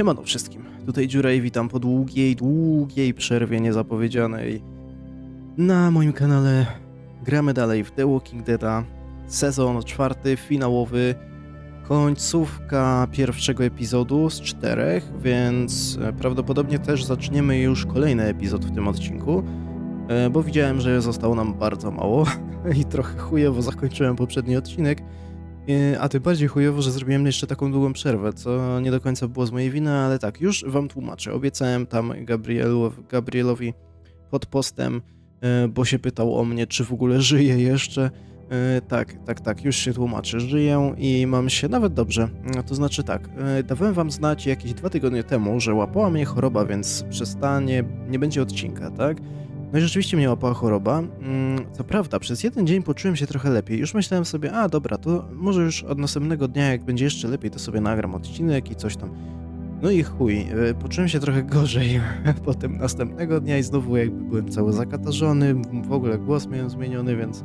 Siemano wszystkim, tutaj Dziura i witam po długiej, długiej przerwie niezapowiedzianej. Na moim kanale gramy dalej w The Walking Deada, sezon czwarty, finałowy, końcówka pierwszego epizodu z czterech, więc e, prawdopodobnie też zaczniemy już kolejny epizod w tym odcinku, e, bo widziałem, że zostało nam bardzo mało i trochę chujowo zakończyłem poprzedni odcinek, A tym bardziej chujowo, że zrobiłem jeszcze taką długą przerwę, co nie do końca było z mojej winy, ale tak, już wam tłumaczę. Obiecałem tam Gabrielu, Gabrielowi pod postem, e, bo się pytał o mnie, czy w ogóle żyję jeszcze. E, Tak, tak, tak, już się tłumaczę. Żyję i mam się nawet dobrze. No, To znaczy tak, e, dawałem wam znać jakieś dwa tygodnie temu, że łapała mnie choroba, więc przestanie, nie będzie odcinka, tak? No i rzeczywiście mnie łapała choroba. Mm, Co prawda, przez jeden dzień poczułem się trochę lepiej. Już myślałem sobie, a dobra, to może już od następnego dnia, jak będzie jeszcze lepiej, to sobie nagram odcinek i coś tam. No i chuj, y, poczułem się trochę gorzej potem następnego dnia i znowu jakby byłem cały zakatarzony, w ogóle głos miałem zmieniony, więc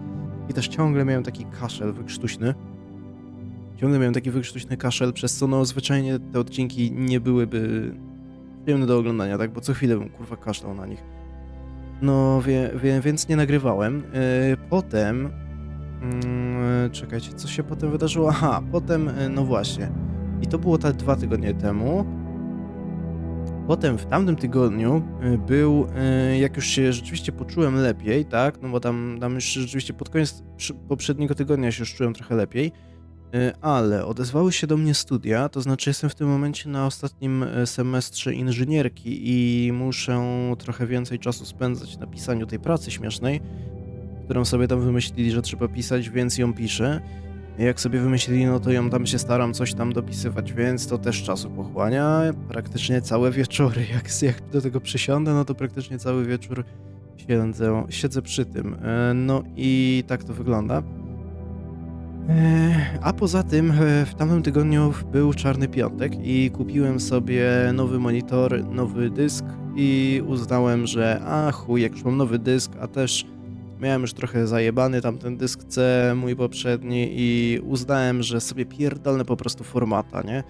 i też ciągle miałem taki kaszel wykrztuśny. Ciągle miałem taki wykrztuśny kaszel, przez co no zwyczajnie te odcinki nie byłyby przyjemne do oglądania, tak, bo co chwilę bym kurwa kaszlał na nich. No, wie, wie, więc nie nagrywałem. Yy, potem. mm, czekajcie, co się potem wydarzyło? Aha, potem, yy, no właśnie. I to było tak dwa tygodnie temu. Potem w tamtym tygodniu yy, był, jak już się rzeczywiście poczułem lepiej, tak? No bo tam, tam już rzeczywiście pod koniec poprzedniego tygodnia się już czułem trochę lepiej. Yy, Ale odezwały się do mnie studia, to znaczy jestem w tym momencie na ostatnim e, semestrze inżynierki i muszę trochę więcej czasu spędzać na pisaniu tej pracy śmiesznej, którą sobie tam wymyślili, że trzeba pisać, więc ją piszę. Jak sobie wymyślili, no to ją tam się staram coś tam dopisywać, więc to też czasu pochłania. Praktycznie całe wieczory. Jak, jak do tego przysiądę, no to praktycznie cały wieczór siedzę, siedzę przy tym. E, No i tak to wygląda. E, A poza tym e, w tamtym tygodniu był czarny piątek i kupiłem sobie nowy monitor, nowy dysk i uznałem, że a chuj, jak już mam nowy dysk, a też miałem już trochę zajebany tamten dysk C, mój poprzedni i uznałem, że sobie pierdolnę po prostu formata, nie?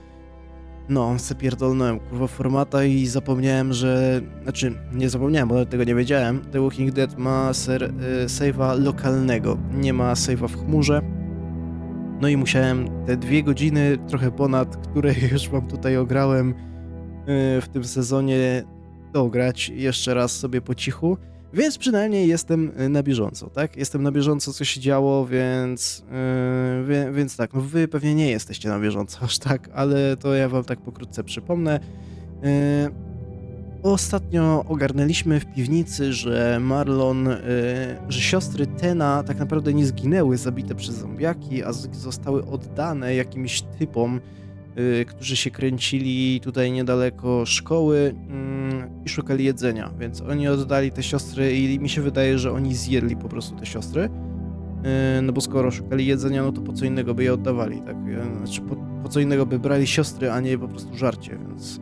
No, se pierdolnąłem kurwa formata i zapomniałem, że... Znaczy, nie zapomniałem, bo tego nie wiedziałem. The Walking Dead ma ser, y, save'a lokalnego, nie ma save'a w chmurze. No i musiałem te dwie godziny, trochę ponad, które już wam tutaj ograłem yy, w tym sezonie, dograć jeszcze raz sobie po cichu. Więc przynajmniej jestem y, na bieżąco, tak? Jestem na bieżąco, co się działo, więc, yy, więc tak, no wy pewnie nie jesteście na bieżąco aż tak, ale to ja wam tak pokrótce przypomnę. Yy, Ostatnio ogarnęliśmy w piwnicy, że Marlon, y, że siostry Tena tak naprawdę nie zginęły zabite przez zombiaki, a zostały oddane jakimś typom, y, którzy się kręcili tutaj niedaleko szkoły mm, i szukali jedzenia. Więc oni oddali te siostry i mi się wydaje, że oni zjedli po prostu te siostry. Y, No bo skoro szukali jedzenia, no to po co innego by je oddawali, tak? Znaczy po, po co innego by brali siostry, a nie po prostu żarcie, więc...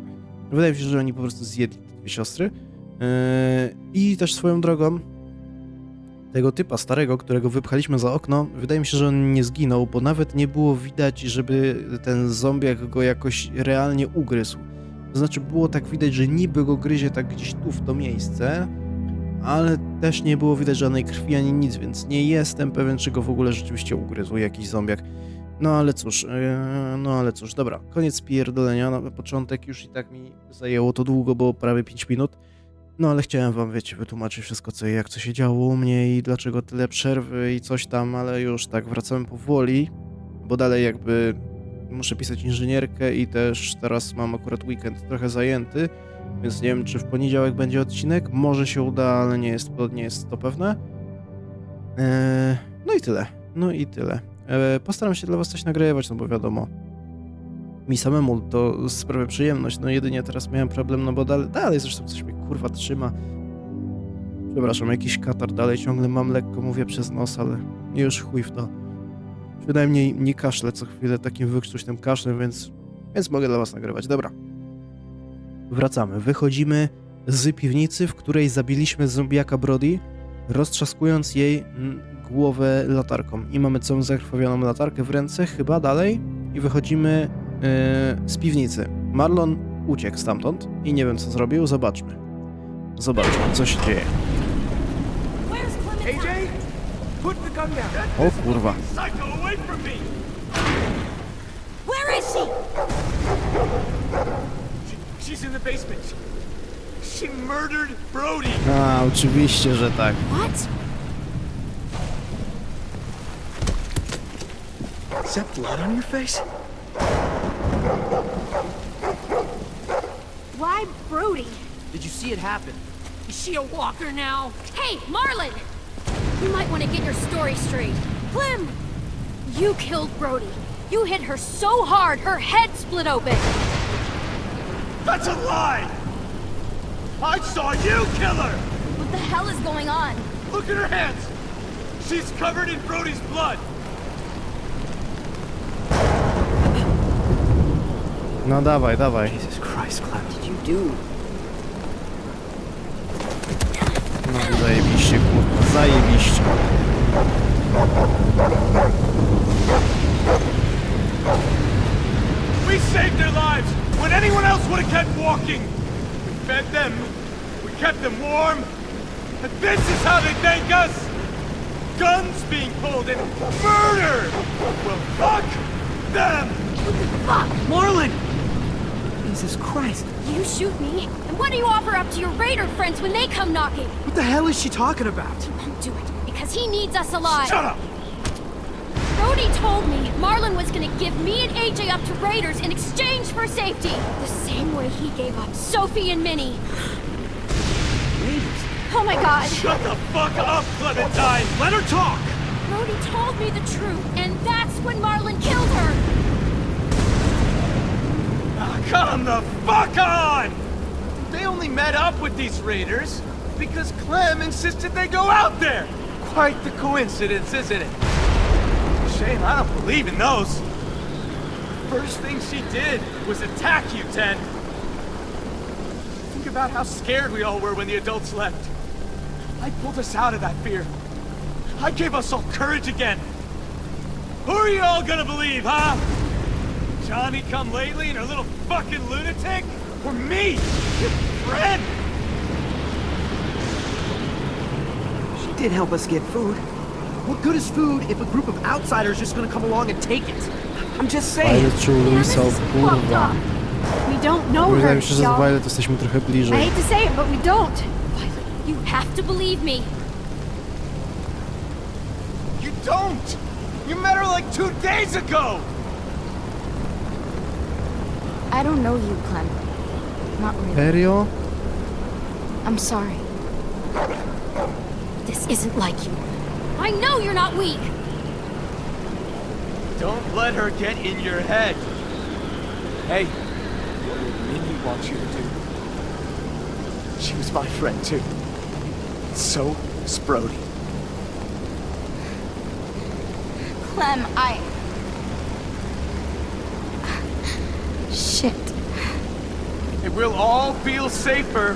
Wydaje mi się, że oni po prostu zjedli dwie siostry. Yy, I też swoją drogą, tego typa starego, którego wypchaliśmy za okno, wydaje mi się, że on nie zginął, bo nawet nie było widać, żeby ten zombiak go jakoś realnie ugryzł. To znaczy, było tak widać, że niby go gryzie tak gdzieś tu w to miejsce, ale też nie było widać żadnej krwi ani nic, więc nie jestem pewien, czy go w ogóle rzeczywiście ugryzł jakiś zombiak. No ale cóż, yy, no ale cóż, dobra, koniec pierdolenia, na początek już i tak mi zajęło to długo, bo prawie 5 minut. No ale chciałem wam, wiecie, wytłumaczyć wszystko, co jak co się działo u mnie i dlaczego tyle przerwy i coś tam, ale już tak wracałem powoli, bo dalej jakby muszę pisać inżynierkę i też teraz mam akurat weekend trochę zajęty, więc nie wiem, czy w poniedziałek będzie odcinek, może się uda, ale nie jest, nie jest to pewne. Eee, no i tyle, no i tyle. E, Postaram się dla was coś nagrywać, no bo wiadomo, mi samemu to sprawia przyjemność, no jedynie teraz miałem problem, no bo dalej, dalej zresztą coś mnie kurwa trzyma. Przepraszam, jakiś katar dalej ciągle mam, lekko mówię przez nos, ale już chuj w to. Przynajmniej nie kaszlę co chwilę takim wykrztuśnym kaszlem, więc, więc mogę dla was nagrywać. Dobra. Wracamy. Wychodzimy z piwnicy, w której zabiliśmy zombiaka Brody, roztrzaskując jej głowę latarką. I mamy całą zakrwawioną latarkę w ręce, chyba dalej. I wychodzimy yy, z piwnicy. Marlon uciekł stamtąd i nie wiem co zrobił. Zobaczmy. Zobaczmy, co się dzieje. O kurwa. Psycho, away from me! Where is she? She, she's in the basement. She murdered Brody. A, oczywiście, że tak. What? Is that blood on your face? Why Brody? Did you see it happen? Is she a walker now? Hey, Marlin! You might want to get your story straight. Clem! You killed Brody. You hit her so hard, her head split open. That's a lie! I saw you kill her! What the hell is going on? Look at her hands! She's covered in Brody's blood! No dawaj, dawaj. Jesus Christ, Clem, What did you do? No zajebiście, kurwa, zajebiście. We saved their lives when anyone else would have kept walking! We fed them, we kept them warm, and this is how they thank us! Guns being pulled and murder! Well, fuck them! What the fuck! Marlon! Jesus Christ. You shoot me, and what do you offer up to your raider friends when they come knocking? What the hell is she talking about? Won't do it, because he needs us alive. Shut up! Brody told me Marlin was gonna give me and AJ up to Raiders in exchange for safety. The same way he gave up Sophie and Minnie. Raiders. Oh my god. Shut the fuck up, Clementine! Let her talk! Brody told me the truth, and that's when Marlin killed her. Come the fuck on! They only met up with these raiders because Clem insisted they go out there. Quite the coincidence, isn't it? Shame I don't believe in those. First thing she did was attack you, Ten. Think about how scared we all were when the adults left. I pulled us out of that fear. I gave us all courage again. Who are you all gonna believe, huh? Johnny come lately and her little fucking lunatic? Or me? Your friend? She did help us get food. What good is food if a group of outsiders just gonna come along and take it? I'm just saying. Violet czy Man, this Luisa, is fucked kurwa. up. We don't know Wydaje her, mi się, że z y'all. Violet jesteśmy trochę I hate to say it, but we don't. Violet, you have to believe me. You don't! You met her like two days ago! I don't know you, Clem. Not really. Serio? I'm sorry. This isn't like you. I know you're not weak. Don't let her get in your head. Hey, what would Minnie want you to do? She was my friend too. So is Brody. Clem, I. Shit. And we'll all feel safer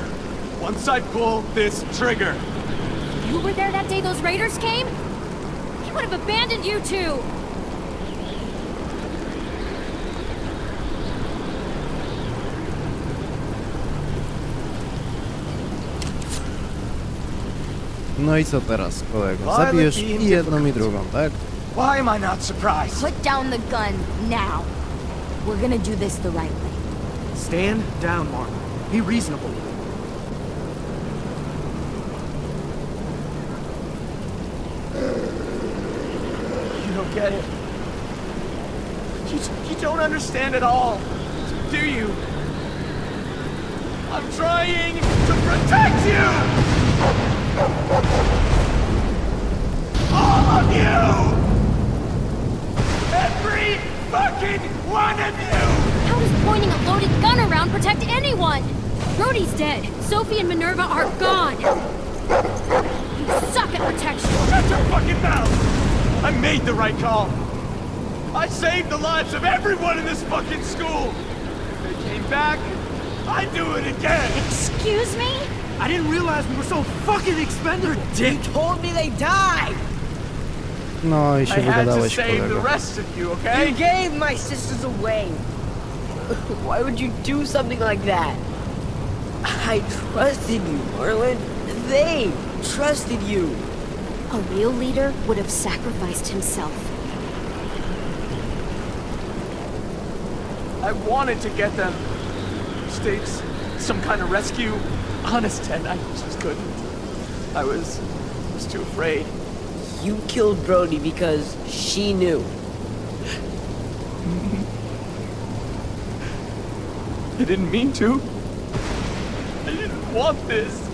once I pull this trigger. You were there that day those raiders came? He would have abandoned you too. No i co teraz, kolego? Violet Zabijesz being i jedną i difficult. drugą, tak? Why am I not surprised? Put down the gun now. We're gonna do this the right way. Stand down, Marlon. Be reasonable. You don't get it. You, you don't understand at all, do you? I'm trying to protect you! Fucking one of you! How does pointing a loaded gun around protect anyone? Brody's dead. Sophie and Minerva are gone. You suck at protection. Shut your fucking mouth! I made the right call. I saved the lives of everyone in this fucking school. If they came back, I'd do it again. Excuse me? I didn't realize we were so fucking expendable. They told me they died. No i I się had to wygadałeś, save the kolego. rest of you, okay? You okay? gave my sisters away. Why would you do something like that? I trusted you, Marlon. They trusted you. A real leader would have sacrificed himself. I wanted to get them. States, some kind of rescue. Honest, Ted, I just couldn't. I was, was too afraid. You killed Brody because she knew. I didn't mean to. I didn't want this.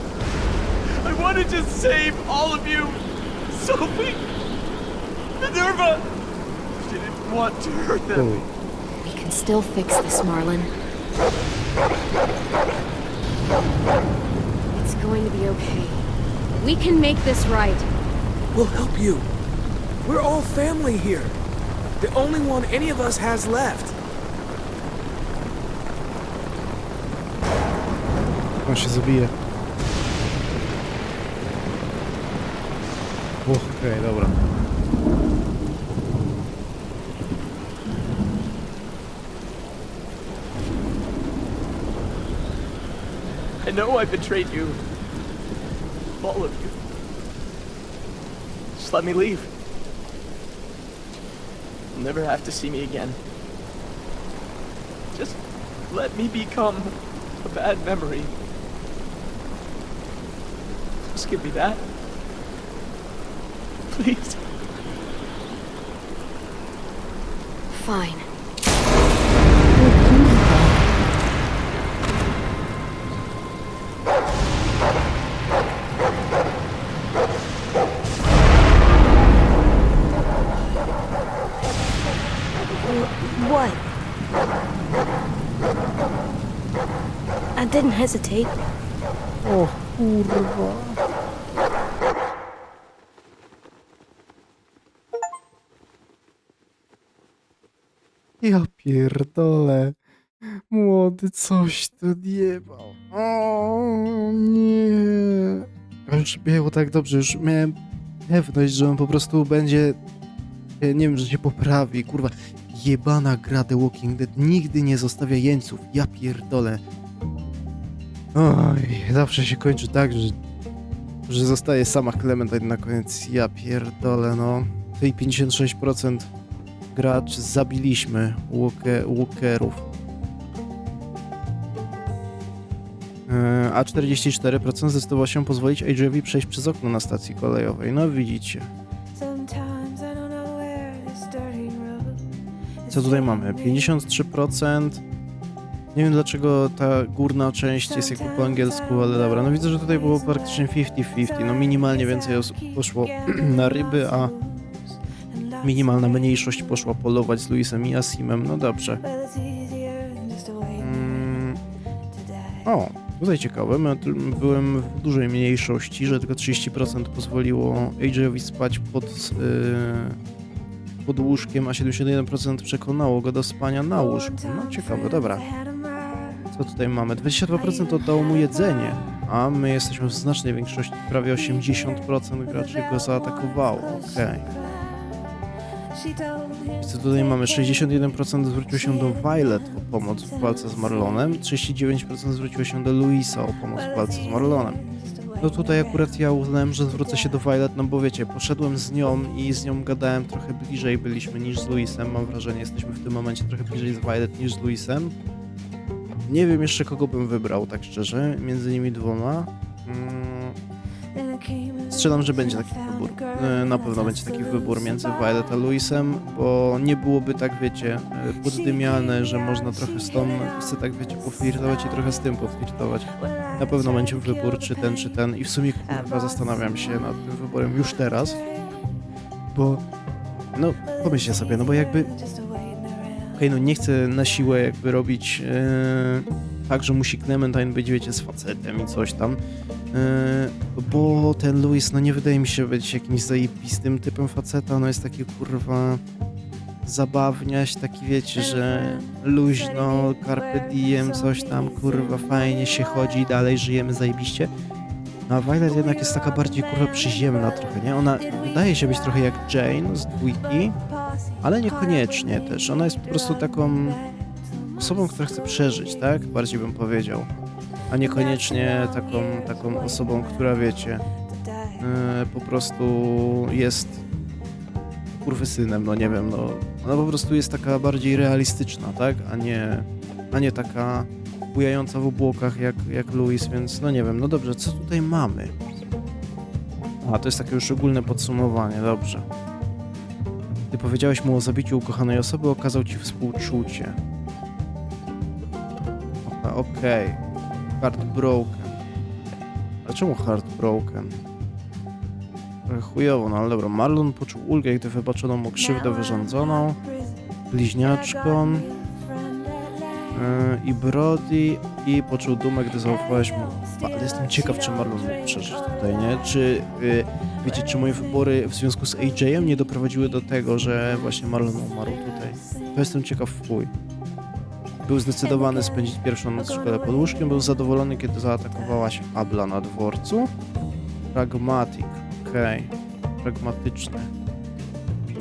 I wanted to save all of you. Sophie, Minerva. I didn't want to hurt them. We can still fix this, Marlin. It's going to be okay. We can make this right. We'll help you. We're all family here. The only one any of us has left. On się zabije. Uch, Okej, dobra. I know I betrayed you. All of you. Let me leave. You'll never have to see me again. Just let me become a bad memory. Just give me that. Please. Fine. Hesitate. O kurwa. Ja pierdolę. Młody coś tu odjebał. O nie. Już było tak dobrze, już miałem pewność, że on po prostu będzie, e, nie wiem, że się poprawi. Kurwa, jebana gra The Walking Dead nigdy nie zostawia jeńców. Ja pierdolę. Oj, zawsze się kończy tak, że, że zostaje sama Clementine na koniec. Ja pierdolę, no. Tej 56% gracz zabiliśmy walker, walkerów. Yy, A 44% zdecydował się pozwolić AJ'owi przejść przez okno na stacji kolejowej. No widzicie. Co tutaj mamy? 53%. Nie wiem dlaczego ta górna część jest jakby po angielsku, ale dobra. No widzę, że tutaj było praktycznie 50-50. No minimalnie więcej osób poszło na ryby, a minimalna mniejszość poszła polować z Luisem i Asimem. No dobrze. Mm. O, tutaj ciekawe. Byłem w dużej mniejszości, że tylko 30% pozwoliło AJ'owi spać pod, yy, pod łóżkiem, a 71% przekonało go do spania na łóżku. No ciekawe, dobra. Co tutaj mamy? 22% oddało mu jedzenie, a my jesteśmy w znacznej większości, prawie 80% graczy go zaatakowało. Okej. I Co tutaj mamy? 61% zwróciło się do Violet o pomoc w walce z Marlonem, 39% zwróciło się do Luisa o pomoc w walce z Marlonem. No tutaj akurat ja uznałem, że zwrócę się do Violet, no bo wiecie, poszedłem z nią i z nią gadałem trochę bliżej byliśmy niż z Luisem, mam wrażenie, jesteśmy w tym momencie trochę bliżej z Violet niż z Luisem. Nie wiem jeszcze kogo bym wybrał, tak szczerze, między nimi dwoma. Mm, Strzelam, że będzie taki wybór. E, Na pewno będzie taki wybór między Violet a Luisem, bo nie byłoby tak, wiecie, e, poddymiane, że można trochę z tą, chcę tak, wiecie, poflirtować i trochę z tym poflirtować. Na pewno będzie wybór, czy ten, czy ten i w sumie, kurwa, zastanawiam się nad tym wyborem już teraz, bo, no, pomyślcie sobie, no bo jakby, okej, no nie chcę na siłę jakby robić e, tak, że musi Clementine być, wiecie, z facetem i coś tam, Yy, bo ten Louis, no nie wydaje mi się być jakimś zajebistym typem faceta, no jest taki kurwa zabawniaś, taki wiecie, że luźno, carpe diem, coś tam, kurwa fajnie się chodzi, dalej żyjemy zajebiście. No a Violet jednak jest taka bardziej kurwa przyziemna trochę, nie? Ona wydaje się być trochę jak Jane z dwójki, ale niekoniecznie też. Ona jest po prostu taką osobą, która chce przeżyć, tak? Bardziej bym powiedział. A niekoniecznie taką, taką osobą, która wiecie, yy, po prostu jest kurwysynem, no nie wiem, no. Ona po prostu jest taka bardziej realistyczna, tak? A nie, a nie taka bujająca w obłokach jak, jak Louis, więc no nie wiem, no dobrze, co tutaj mamy? A, to jest takie już ogólne podsumowanie, dobrze. Gdy powiedziałeś mu o zabiciu ukochanej osoby, okazał ci współczucie. Okej. Heartbroken. Dlaczego heartbroken? Trochę chujowo, no ale dobra. Marlon poczuł ulgę, gdy wybaczono mu krzywdę wyrządzoną bliźniaczkom yy, i Brody i poczuł dumę, gdy zaufałeś mu. Ale jestem ciekaw, czy Marlon mógł przeżyć tutaj, nie? Czy, yy, wiecie, czy moje wybory w związku z AJ-em nie doprowadziły do tego, że właśnie Marlon umarł tutaj? To jestem ciekaw w chuj. Był zdecydowany spędzić pierwszą noc w szkole pod łóżkiem, był zadowolony, kiedy zaatakowałaś Abla na dworcu. Pragmatik, okej. Pragmatyczny.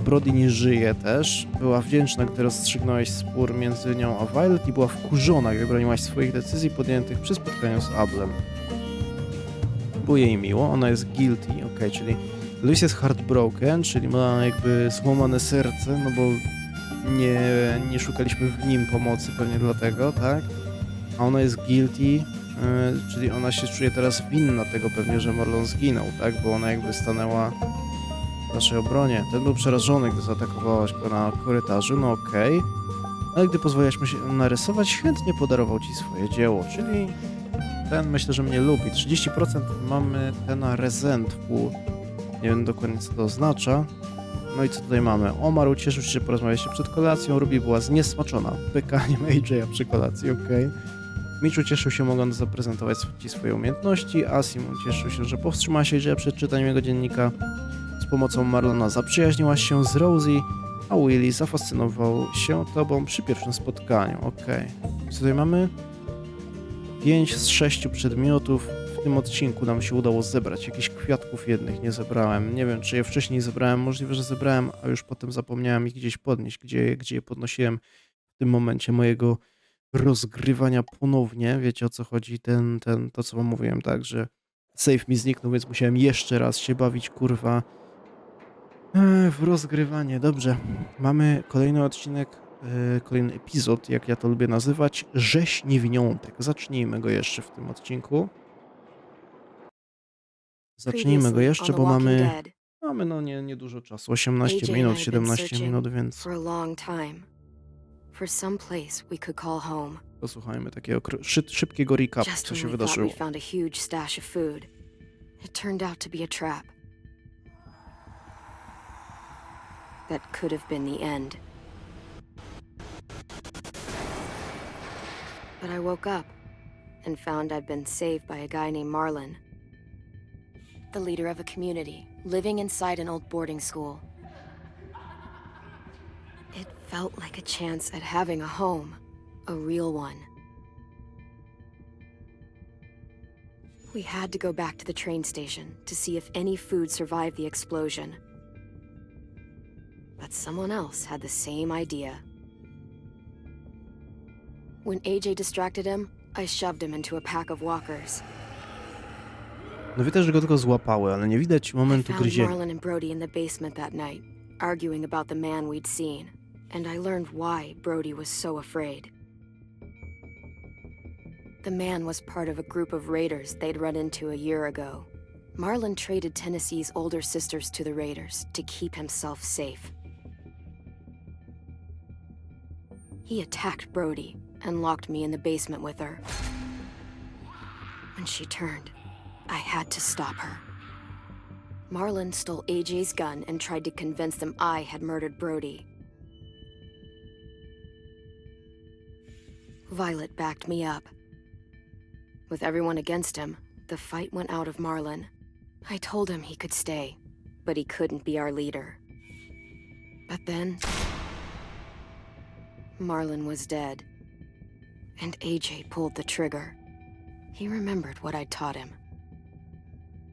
Brody nie żyje też. Była wdzięczna, gdy rozstrzygnąłeś spór między nią a Violet i była wkurzona, gdy broniłaś swoich decyzji podjętych przy spotkaniu z Ablem. Było jej miło, ona jest guilty, okej, czyli Luis jest heartbroken, czyli ma jakby złamane serce, no bo nie, nie szukaliśmy w nim pomocy pewnie dlatego, tak? A ona jest guilty, yy, czyli ona się czuje teraz winna tego pewnie, że Marlon zginął, tak? Bo ona jakby stanęła w naszej obronie. Ten był przerażony, gdy zaatakowałaś go na korytarzu, no okej. Ale gdy pozwoliłaś mu się narysować, chętnie podarował ci swoje dzieło, czyli ten myślę, że mnie lubi. 30% mamy ten resentful. Nie wiem dokładnie co to oznacza. No i co tutaj mamy? Omar ucieszył się, że porozmawialiście przed kolacją. Ruby była zniesmaczona pykaniem AJ'a przy kolacji, okej. Mitch ucieszył się, mogąc zaprezentować ci swoje umiejętności. Asim ucieszył się, że powstrzymała się AJ'a przed czytaniem jego dziennika. Z pomocą Marlona zaprzyjaźniłaś się z Rosie, a Willy zafascynował się tobą przy pierwszym spotkaniu, okej. Co tutaj mamy? 5 z 6 przedmiotów. W tym odcinku nam się udało zebrać. Jakichś kwiatków jednych nie zebrałem. Nie wiem, czy je wcześniej zebrałem. Możliwe, że zebrałem, a już potem zapomniałem ich gdzieś podnieść, gdzie, gdzie je podnosiłem w tym momencie mojego rozgrywania ponownie. Wiecie o co chodzi? Ten, ten, to co wam mówiłem, tak, że save mi zniknął, więc musiałem jeszcze raz się bawić, kurwa, w rozgrywanie. Dobrze, mamy kolejny odcinek, kolejny epizod, jak ja to lubię nazywać, Rzeź Niewiniątek. Zacznijmy go jeszcze w tym odcinku. Zacznijmy go jeszcze, bo mamy, mamy no nie, nie dużo czasu, 18 AJ and minut, I have been 17 searching minut, więc posłuchajmy takiego szy, szybkiego recapu, Just co się wydarzyło. it turned out to be a trap. That could have been the end. But I woke up and found I'd been saved by a guy named Marlin. The leader of a community, living inside an old boarding school. It felt like a chance at having a home, a real one. We had to go back to the train station to see if any food survived the explosion. But someone else had the same idea. When AJ distracted him, I shoved him into a pack of walkers. No widać, że go tylko złapały, ale nie widać I momentu gryzienia. Marlon and Brody in the basement that night, arguing about the man we'd seen, and I learned why Brody was so afraid. The man was part of a group of raiders they'd run into a year ago. Marlin traded Tennessee's older sisters to the raiders to keep himself safe. He attacked Brody and locked me in the basement with her. When she turned, I had to stop her. Marlin stole AJ's gun and tried to convince them I had murdered Brody. Violet backed me up. With everyone against him, the fight went out of Marlin. I told him he could stay, but he couldn't be our leader. But then. Marlin was dead. And AJ pulled the trigger. He remembered what I'd taught him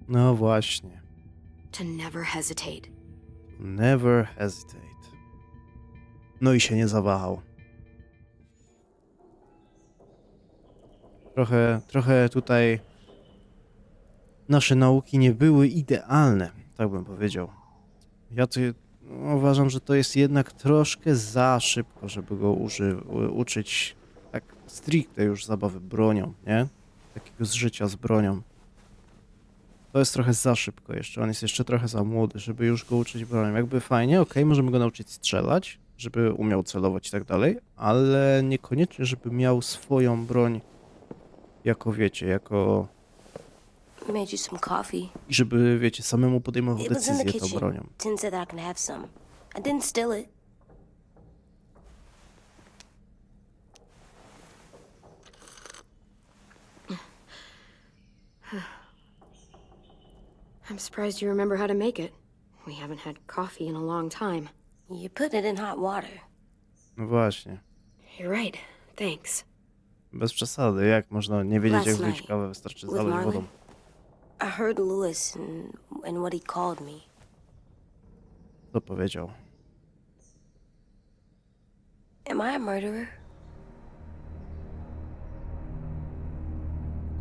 No właśnie. to never hesitate. Never hesitate. No i się nie zawahał. Trochę, trochę tutaj nasze nauki nie były idealne, tak bym powiedział. Ja tu uważam, że to jest jednak troszkę za szybko, żeby go uży, u- uczyć tak stricte już zabawy bronią, nie? Takiego zżycia z bronią. To jest trochę za szybko jeszcze, on jest jeszcze trochę za młody, żeby już go uczyć bronią. Jakby fajnie, okej, możemy go nauczyć strzelać, żeby umiał celować i tak dalej, ale niekoniecznie, żeby miał swoją broń jako wiecie, jako Made you some coffee. i żeby, wiecie, samemu podejmował It was in the decyzję tą kitchen. bronią. Tin said that I can have some. I didn't steal it. I'm surprised you remember how to make it. We haven't had coffee in a long time. You put it in hot water. No właśnie. You're right. Thanks. Bez przesady, jak można nie wiedzieć, jak Last zrobić night, kawę, wystarczy with zalać wodą. I heard Lewis and, and what he called me. Co powiedział? Am I a murderer?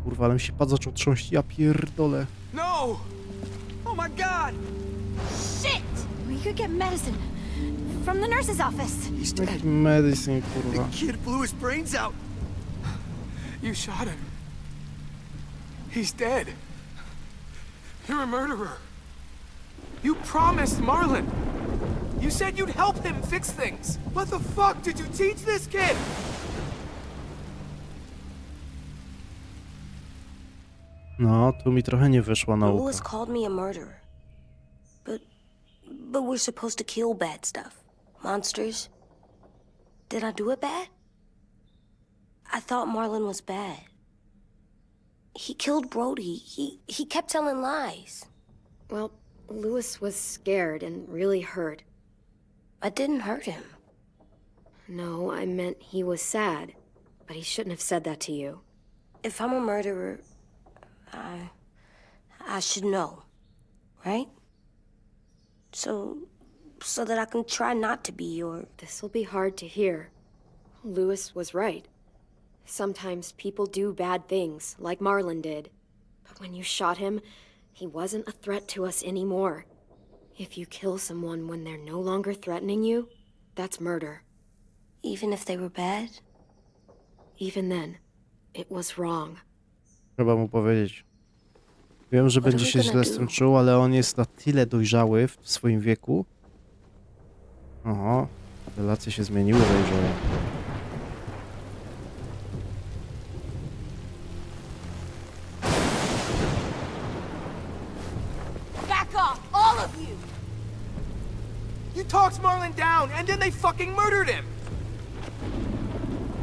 Kurwa, ale mi się pad zaczął trząść, ja pierdolę. No! Oh my god! Shit! We could get medicine from the nurse's office. He's dead. Medicine, kurwa. The kid blew his brains out. You shot him. He's dead. You're a murderer. You promised Marlon. You said you'd help him fix things. What the fuck did you teach this kid? No, tu mi trochę nie wyszła nauka. Lewis called me a murderer. But but we're supposed to kill bad stuff. Monsters. Did I do it bad? I thought Marlin was bad. He killed Brody. He he kept telling lies. Well, Lewis was scared and really hurt. I didn't hurt him. No, I meant he was sad. But he shouldn't have said that to you. If I'm a murderer, I I should know, right? So so that I can try not to be your... This'll be hard to hear. Lewis was right. Sometimes people do bad things, like Marlon did. But when you shot him, he wasn't a threat to us anymore. If you kill someone when they're no longer threatening you, that's murder. even if they were bad. Even then, it was wrong. Trzeba mu powiedzieć. Wiem, że What będzie are we się gonna źle z do? tym czuł, ale on jest na tyle dojrzały w swoim wieku. Oho, relacje się zmieniły, dojrzały. Back off, all of you! You talked Marlon down, and then they fucking murdered him.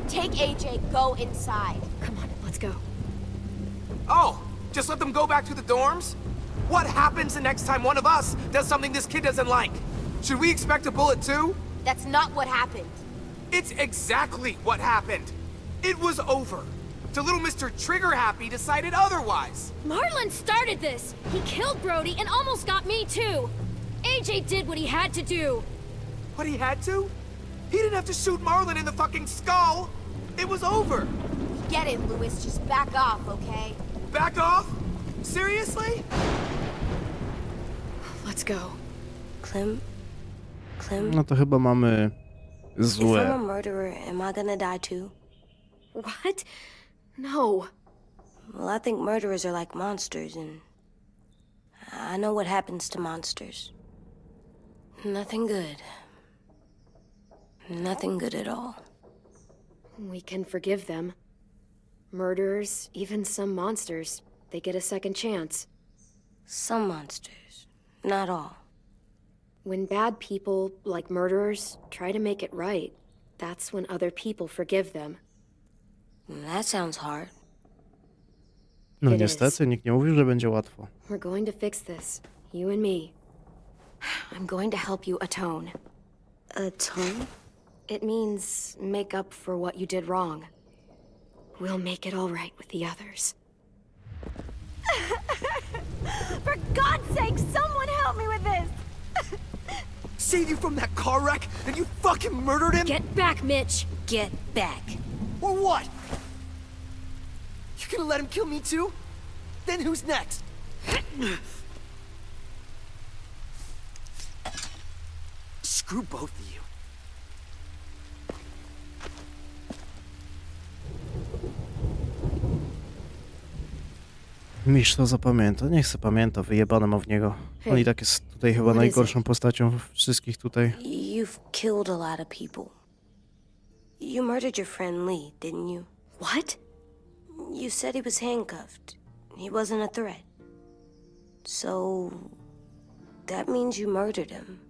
Take AJ, go inside. Come on, let's go. Oh, just let them go back to the dorms? What happens the next time one of us does something this kid doesn't like? Should we expect a bullet too? That's not what happened. It's exactly what happened. It was over. The little Mr. Trigger Happy decided otherwise. Marlin started this! He killed Brody and almost got me too! AJ did what he had to do! What he had to? He didn't have to shoot Marlin in the fucking skull. It was over. Get it, Lewis. Just back off, okay? Back off? Seriously? Let's go. Clem, Clem, No to chyba mamy if I'm a murderer, am I gonna die too? What? No. Well, I think murderers are like monsters, and I know what happens to monsters. Nothing good. Nothing good at all. We can forgive them. Murderers, even some monsters, they get a second chance. Some monsters, not all. When bad people, like murderers, try to make it right, that's when other people forgive them. Mm, that sounds hard. No It niestety, nikt nie mówił, że będzie łatwo. We're going to fix this, you and me. I'm going to help you atone. Atone? It means make up for what you did wrong. We'll make it all right with the others. For God's sake, someone help me with this! Save you from that car wreck, and you fucking murdered him? Get back, Mitch! Get back. Or what? You gonna let him kill me too? Then who's next? Screw both of you. Mistrz to zapamięta. Niech se pamięta, wyjebane ma w niego. On i tak jest tutaj chyba what is najgorszą postacią wszystkich tutaj. You've killed a lot of people. You murdered your friend Lee, didn't you? What? You said he was handcuffed. He wasn't a threat. So. That means you murdered him.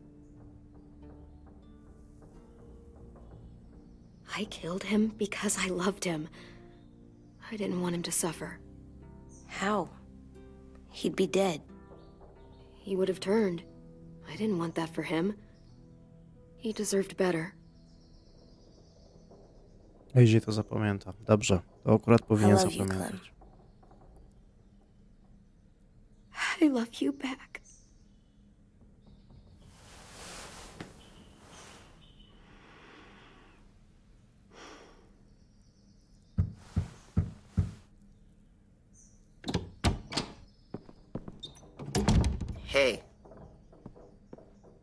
I killed him because I loved him. I didn't want him to suffer. How? He'd be dead. He would have turned. I didn't want that for him. He deserved better. To zapamięta. Dobrze, to akurat powinien love you, zapamiętać. I love you back. Hey,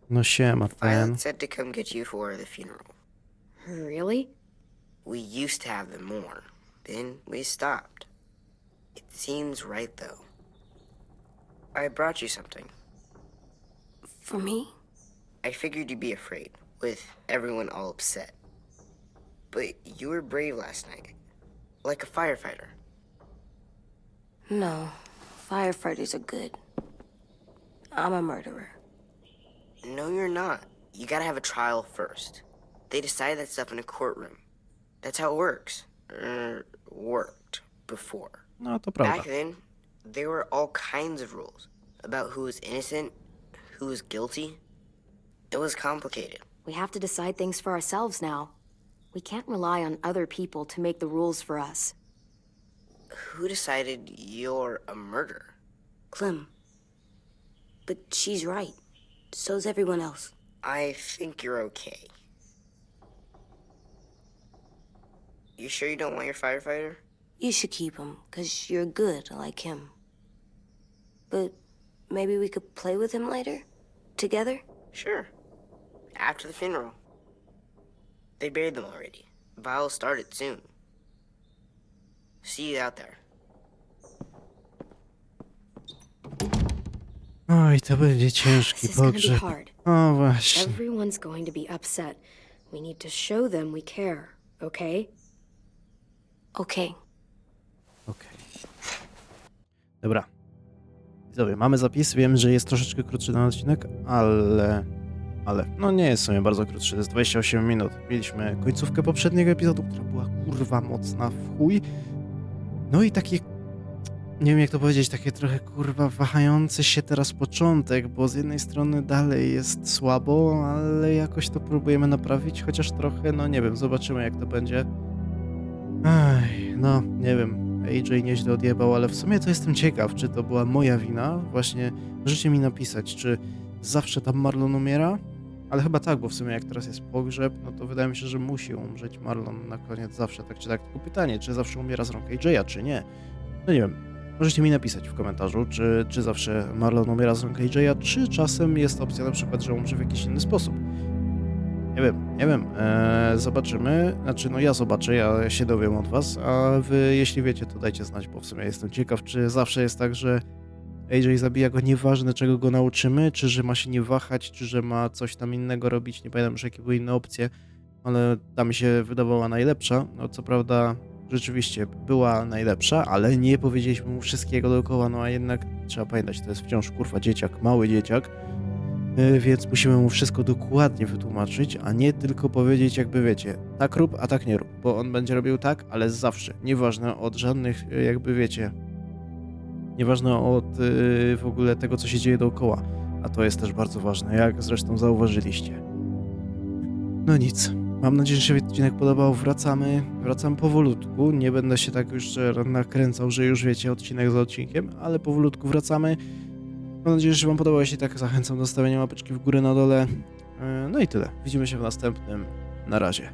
No siema, ten. Violet said to come get you for the funeral. Really? We used to have them more. Then we stopped. It seems right, though. I brought you something. For me? I figured you'd be afraid, with everyone all upset. But you were brave last night. Like a firefighter. No. Firefighters are good. I'm a murderer. No, you're not. You gotta have a trial first. They decide that stuff in a courtroom. That's how it works. Er, worked before. No to prawda. Back then, there were all kinds of rules about who was innocent, who was guilty. It was complicated. We have to decide things for ourselves now. We can't rely on other people to make the rules for us. Who decided you're a murderer? Clem. But she's right. So's everyone else. I think you're okay. You sure you don't want your firefighter? You should keep him, because you're good like him. But maybe we could play with him later? Together? Sure. After the funeral. They buried them already. Vile started soon. See you out there. Oj, to będzie ciężki This is gonna be pogrzeb. hard. O właśnie. Everyone's going to be upset. We need to show them we care, okay? Okay. Okej. Dobra. Widzowie, mamy zapis. Wiem, że jest troszeczkę krótszy ten odcinek, ale... Ale, no nie jest w sumie bardzo krótszy, to jest 28 minut. Mieliśmy końcówkę poprzedniego epizodu, która była kurwa mocna w chuj. No i takie... Nie wiem jak to powiedzieć, takie trochę kurwa wahający się teraz początek, bo z jednej strony dalej jest słabo, ale jakoś to próbujemy naprawić, chociaż trochę, no nie wiem, zobaczymy jak to będzie. Ej, no, nie wiem. AJ nieźle odjebał, ale w sumie to jestem ciekaw, czy to była moja wina. Właśnie możecie mi napisać, czy zawsze tam Marlon umiera? Ale chyba tak, bo w sumie jak teraz jest pogrzeb, no to wydaje mi się, że musi umrzeć Marlon na koniec zawsze, tak czy tak. Tylko pytanie, czy zawsze umiera z rąk AJ'a, czy nie? No nie wiem. Możecie mi napisać w komentarzu, czy, czy zawsze Marlon umiera z rąk AJ'a, czy czasem jest opcja na przykład, że umrze w jakiś inny sposób. Nie wiem, nie wiem. Eee, zobaczymy. Znaczy, no ja zobaczę, ja się dowiem od was, a wy, jeśli wiecie, to dajcie znać, bo w sumie jestem ciekaw, czy zawsze jest tak, że AJ zabija go nieważne, czego go nauczymy, czy że ma się nie wahać, czy że ma coś tam innego robić. Nie pamiętam już, jakie były inne opcje, ale ta mi się wydawała najlepsza. No, co prawda, rzeczywiście była najlepsza, ale nie powiedzieliśmy mu wszystkiego dookoła, no a jednak trzeba pamiętać, to jest wciąż kurwa dzieciak, mały dzieciak. Yy, Więc musimy mu wszystko dokładnie wytłumaczyć, a nie tylko powiedzieć, jakby wiecie, tak rób, a tak nie rób, bo on będzie robił tak, ale zawsze, nieważne od żadnych, yy, jakby wiecie, nieważne od yy, w ogóle tego, co się dzieje dookoła, a to jest też bardzo ważne, jak zresztą zauważyliście. No nic, mam nadzieję, że się odcinek podobał, wracamy, wracam powolutku, nie będę się tak już że nakręcał, że już wiecie, odcinek za odcinkiem, ale powolutku wracamy. Mam nadzieję, że Wam podobało. Jeśli tak, zachęcam do stawiania łapeczki w górę na dole. E, No i tyle. Widzimy się w następnym. Na razie.